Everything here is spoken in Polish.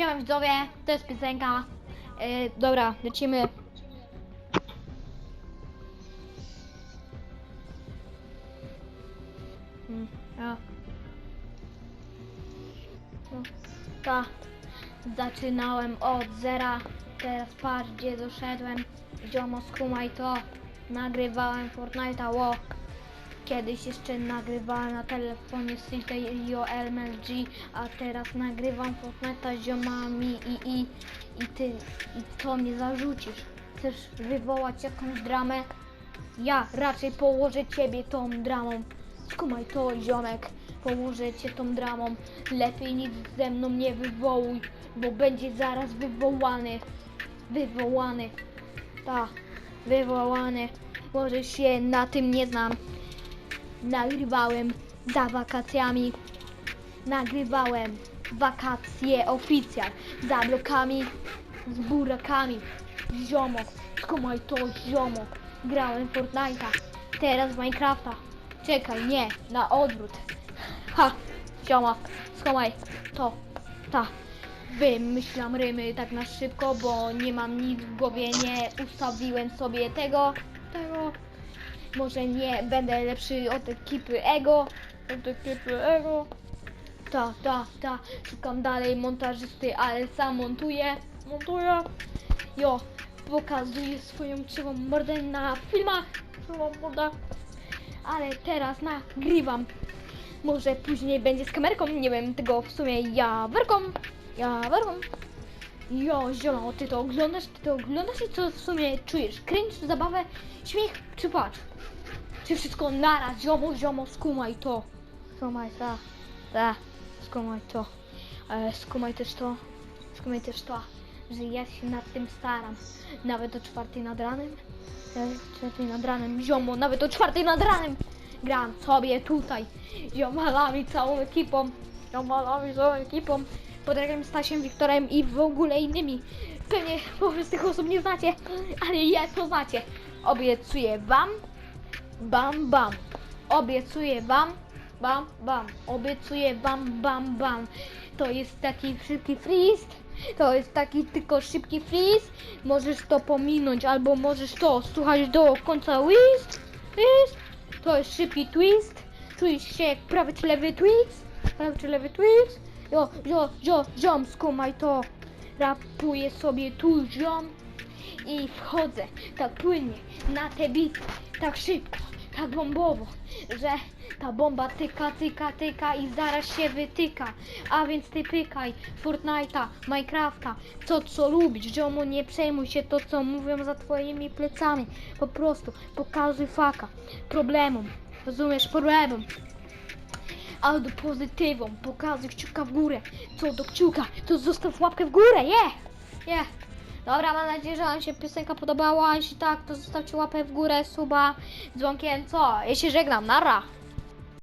Siema widzowie, to jest piosenka. Yy, dobra, lecimy. Hmm, ja. No, ta. Zaczynałem od zera, teraz patrz gdzie doszedłem. Ziomo skumaj to. Nagrywałem Fortnite'a, ło. Kiedyś jeszcze nagrywałem na telefonie stricte LMG, a teraz nagrywam Fortnite'a z ziomami i, i, i ty, i co mnie zarzucisz? Chcesz wywołać jakąś dramę? Ja raczej położę ciebie tą dramą. Skumaj to, ziomek. Położę cię tą dramą. Lepiej nic ze mną nie wywołuj, bo będzie zaraz wywołany. Wywołany. Ta, wywołany. Może się na tym nie znam. Nagrywałem za wakacjami. Nagrywałem wakacje oficjal. Za blokami, z burakami. Ziomok, skumaj to, ziomok. Grałem Fortnite'a. Teraz Minecrafta. Czekaj, nie, na odwrót. Ha, ziomak, skumaj to, ta. Wymyślam rymy tak na szybko, bo nie mam nic w głowie, nie ustawiłem sobie tego, tego. Może nie będę lepszy od ekipy Ego. Od ekipy Ego. Ta, ta, ta. Szukam dalej montażysty, ale sam montuję. Montuję. Jo, pokazuję swoją krzywą mordę na filmach. Krzywą mordę. Ale teraz nagrywam. Może później będzie z kamerką, nie wiem tego w sumie ja werką. Ja werką. Jo, ziomo, ty to oglądasz, ty to oglądasz i co w sumie czujesz? Cringe, zabawę, śmiech czy płacz? Czy wszystko naraz, ziomo, ziomo, skumaj to. Skumaj, ta, ta, skumaj to. Ale skumaj też to, skumaj też to, że ja się nad tym staram. Nawet o czwartej nad ranem, o czwartej nad ranem, ziomo, nawet o czwartej nad ranem gram sobie tutaj, ziomalami, całą ekipą, ziomalami, całą ekipą, Podragiem Stasiem, Wiktorem i w ogóle innymi. Pewnie połowy z tych osób nie znacie, ale ja to znacie. Obiecuję wam, bam bam. Obiecuję wam, bam bam. Obiecuję wam, bam bam. To jest taki szybki freeze. To jest taki tylko szybki freeze. Możesz to pominąć, albo możesz to słuchać do końca twist. twist. To jest szybki twist. Czujesz się jak prawy czy lewy twist. Prawy czy lewy twist. Jo, jo, jo, ziom, skumaj to. Rapuję sobie tu ziom i wchodzę tak płynnie na te bity, tak szybko, tak bombowo, że ta bomba tyka, tyka, tyka i zaraz się wytyka. A więc ty pykaj Fortnite'a, Minecrafta, to co lubisz, ziomo nie przejmuj się to co mówią za twoimi plecami. Po prostu pokazuj faka, problemom, rozumiesz, problemom. Albo pozytywą, pokazuj kciuka w górę. Co do kciuka, to zostaw łapkę w górę, je! Yeah! Yeah. Dobra, mam nadzieję, że Wam się piosenka podobała. Jeśli tak, to zostawcie łapę w górę, suba, dzwonkiem, co? Ja się żegnam, nara!